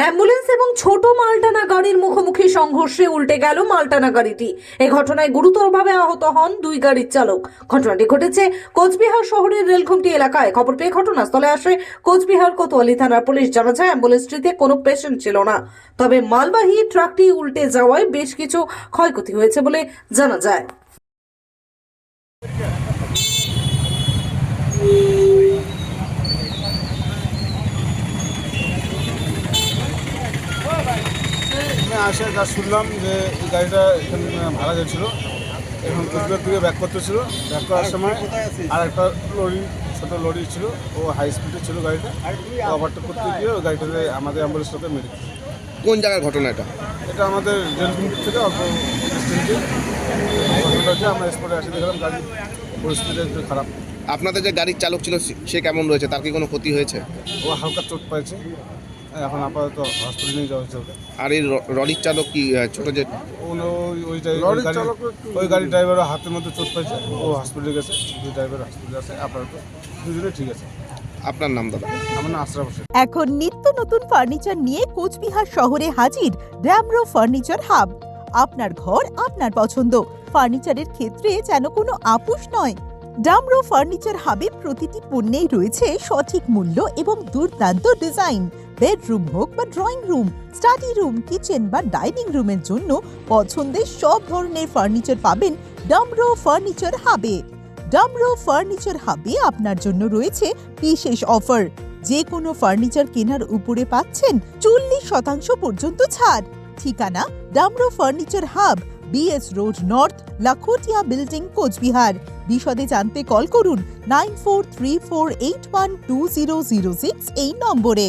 Ambulance এবং ছোট মালটানা গাড়ির মুখোমুখি সংঘর্ষে উল্টে গেল মালটানা গাড়িটি এ ঘটনায় গুরুতরভাবে আহত হন দুই গাড়ির চালক। ঘটনাটি ঘটেছে কোচবিহার শহরের রেলখুমটি এলাকায়। খবর পেয়ে ঘটনাস্থলে আসে কোচবিহার কোতোয়ালি থানার পুলিশ। জানা যায়, অ্যাম্বুলেন্সটিতে কোনো পেশেন্ট ছিল না। তবে মালবাহী ট্রাকটি উল্টে যাওয়ায় বেশ কিছু ক্ষয়ক্ষতি হয়েছে বলে জানা যায়। আসে যা শুনলাম যে এই গাড়িটা এখানে ভাড়া যাচ্ছিল এখন কোচবিহার থেকে ব্যাক করতেছিল ব্যাক করার সময় আর একটা লরি ছোটো লরি ছিল ও হাই স্পিডে ছিল গাড়িটা। ওভারটেক করতে গিয়ে ওই গাড়িটাতে আমাদের অ্যাম্বুলেন্সটাকে মেরে কোন জায়গার ঘটনা এটা? এটা আমাদের রেলগুন্ডি থেকে অল্প ঘটনাটা হচ্ছে আমরা স্পটে আসে দেখলাম গাড়ির পরিস্থিতি একটু খারাপ। আপনাদের যে গাড়ির চালক ছিল সে- সে কেমন রয়েছে? তার কি কোনো ক্ষতি হয়েছে? ও হালকা চোট পাইছে। এখন আপাতত হসপিটালে নিয়ে যাওয়া হচ্ছে ওকে আর এই র- লরির চালক কি আহ, ছোট যে ওই গাড়ি- ওই গাড়ির ড্রাইভারও হাতের মধ্যে চোট পাইছে ও হসপিটালে গেছে দুই ড্রাইভার হসপিটালে আছে আপাতত দুজনে ঠিক আছে। আপনার নাম দাদা? আমার নাম আশরাফ হোসেন। এখন নিত্য নতুন ফার্নিচার নিয়ে কোচবিহার শহরে হাজির ড্যামরো ফার্নিচার হাব আপনার ঘর আপনার পছন্দ। ফার্নিচারের ক্ষেত্রে যেন কোনো আপুস নয়। ডামরো ফার্নিচার হাবে প্রতিটি পণ্যেই রয়েছে সঠিক মূল্য এবং দুর্দান্ত ডিজাইন বেডরুম হোক বা drawing room study room kitchen বা ডাইনিং রুমের জন্য পছন্দের সব ধরনের ফার্নিচার পাবেন ডামরো ফার্নিচার হাবে ডামরো ফার্নিচার হাবে আপনার জন্য রয়েছে বিশেষ অফার যে কোনো ফার্নিচার কেনার উপরে পাচ্ছেন চল্লিশ শতাংশ পর্যন্ত ছাড়। ঠিকানা Damro furniture hub BS road north Lakhotia building Coochbehar বিশদে জানতে কল করুন nine four three four eight one two zero zero six এই নম্বরে।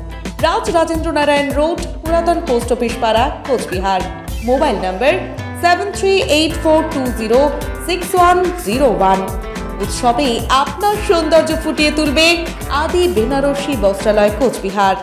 Raj Rajendra Narayan road, পুরাতন পোস্ট অফিস পাড়া, Coochbehar. Mobile number seven eight four two zero six one zero one উৎসবে আপনার সৌন্দর্য ফুটিয়ে তুলবে আদি বেনারসি বস্ত্রালয়, কোচবিহার।